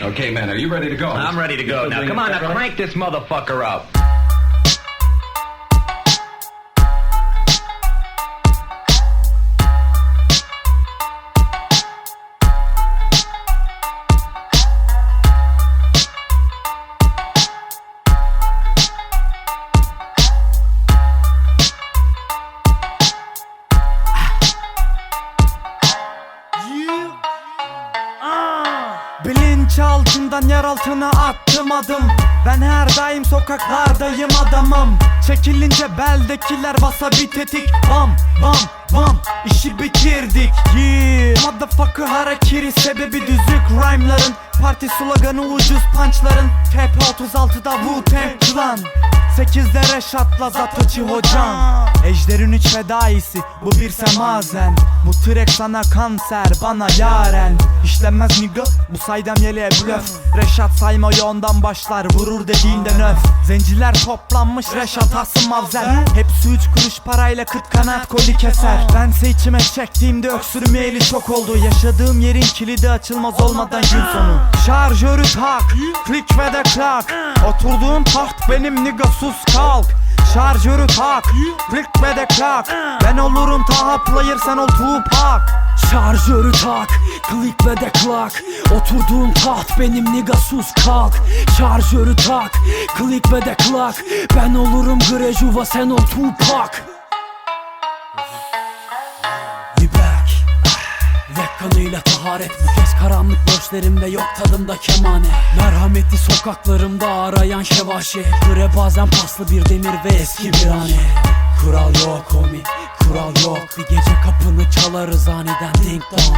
Okay, man, are you ready to go? I'm ready to go now. Come on, now crank this motherfucker up. Bilinç altından yer altına attım adım. Ben her daim sokaklardayım adamım. Çekilince beldekiler basa bir tetik. Bam bam bam işi bitirdik. Yeah. Motherfucker harakiri sebebi düzük rhyme'ların. Parti sloganı ucuz punchların. TP36'da Wu-Tang Clan. 8'de Reşat'la Zatoçi hocam Ejder'in üç fedaisi bu bir semazen. Bu trek sana kanser bana yaren. İşlenmez nigga bu saydam yeleğe blöf. Reşat saymayı ondan başlar vurur dediğinden öf Zenciler toplanmış Reşat Asım Mavzer Hepsi üç kuruş parayla kıt kanat koli keser. Bense içime çektiğimde öksürmeyeli çok oldu. Yaşadığım yerin kilidi açılmaz olmadan gün sonu. Şarjörü tak Klik ve de klak. Oturduğun taht benim nigga sus kalk Şarjörü tak ve de klak Ben olurum Taha player sen ol Tupac. Şarjörü tak, klik ve de klak Oturduğun taht benim niga sus kalk. Şarjörü tak, klik ve de klak Ben olurum Grejuva sen ol Tupac kanıyla taharet Bu kez karanlık verse'lerimde yok tadımda kemane. Merhameti sokaklarımda arayan şevaşe. Göre bazen paslı bir demir ve eski bir hane. Kural yok homi Kural yok. Bir gece kapını çalarız aniden ding dong.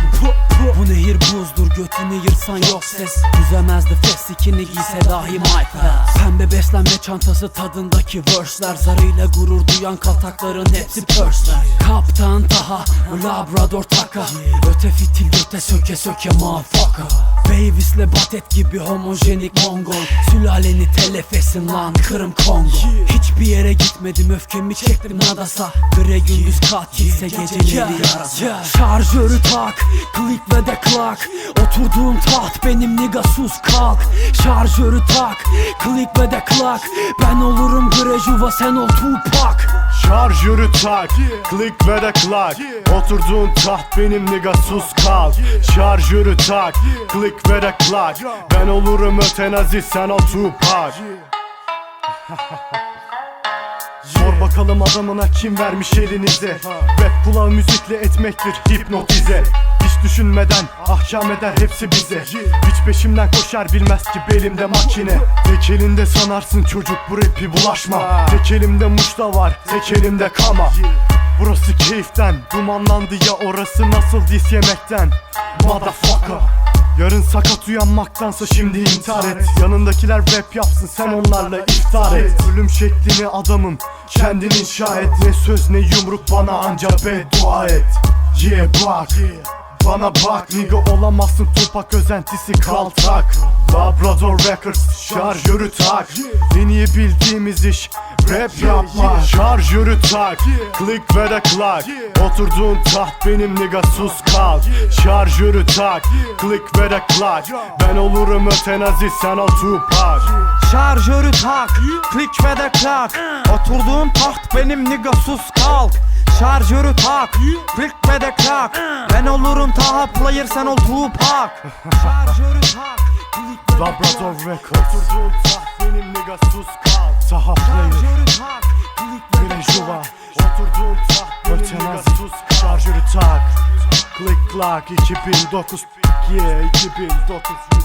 Bu nehir buzdur götünü yırtsan yok ses. Yüzemezdi fes ikini giyse dahi Pence Pembe beslenme çantası tadındaki verse'ler. Zarıyla gurur duyan kaltakların hepsi purse'ler. Kaptan Taha Labrador taka. Öte fitil göte söke söke motherfucker Davis'le Batet gibi homojenik Mongol. Sülaleni telef etsin lan Kırım Kongo. Hiçbir yere gitmedim öfkemi çektim nadasa Gre gündüz katilse geceleri yarasa. Şarjörü tak Klik ve de klak. Oturduğum taht benim niga sus kalk. Şarjörü tak Klik ve de klak. Ben olurum Grejuva sen ol Tupac Şarjörü tak, klik ve de klak Oturduğun taht benim nigga sus kal Şarjörü tak, klik ve de klak Ben olurum ötenazi sen ol Tupac Sor bakalım adamına kim vermiş elinize. Rap kulağı müzikle etmektir hipnotize. Hiç düşünmeden ahkam eder hepsi bize. Hiç peşimden koşar bilmez ki belimde makine. Tek elinde sanarsın çocuk bu rapi bulaşma. Tek elimde muşta var tek elimde kama. Burası keyiften dumanlandı ya orası nasıl dis yemekten? Motherfucker Yarın sakat uyanmaktansa şimdi intihar et. Yanındakiler rap yapsın sen onlarla iftar et. Ölüm şeklini adamım kendin inşa et. Ne söz ne yumruk bana anca beddua et. Yeah bak. Bana bak nigga olamazsın Tupac özentisi kaltak. Labrador Records şarjörü tak. En bildiğimiz iş rap yapma Şarjörü tak. Klik ve de klak. Oturduğun taht benim nigga sus kalk. Şarjörü tak. Klik ve de klak. Ben olurum ötenazi sen ol Tupac. Şarjörü tak. Klik ve de klak. Oturduğum taht benim nigga sus kalk. Şarjörü tak. Klik ve de klak. Ben olurum Taha player sen ol Tupac. Şarjörü tak. Klak. Records. Oturduğun taht benim nigga sus kalk De Grejuva klak Oturduğun taht kalk Şarjörü tak. Click clock 2009 Yeah 2009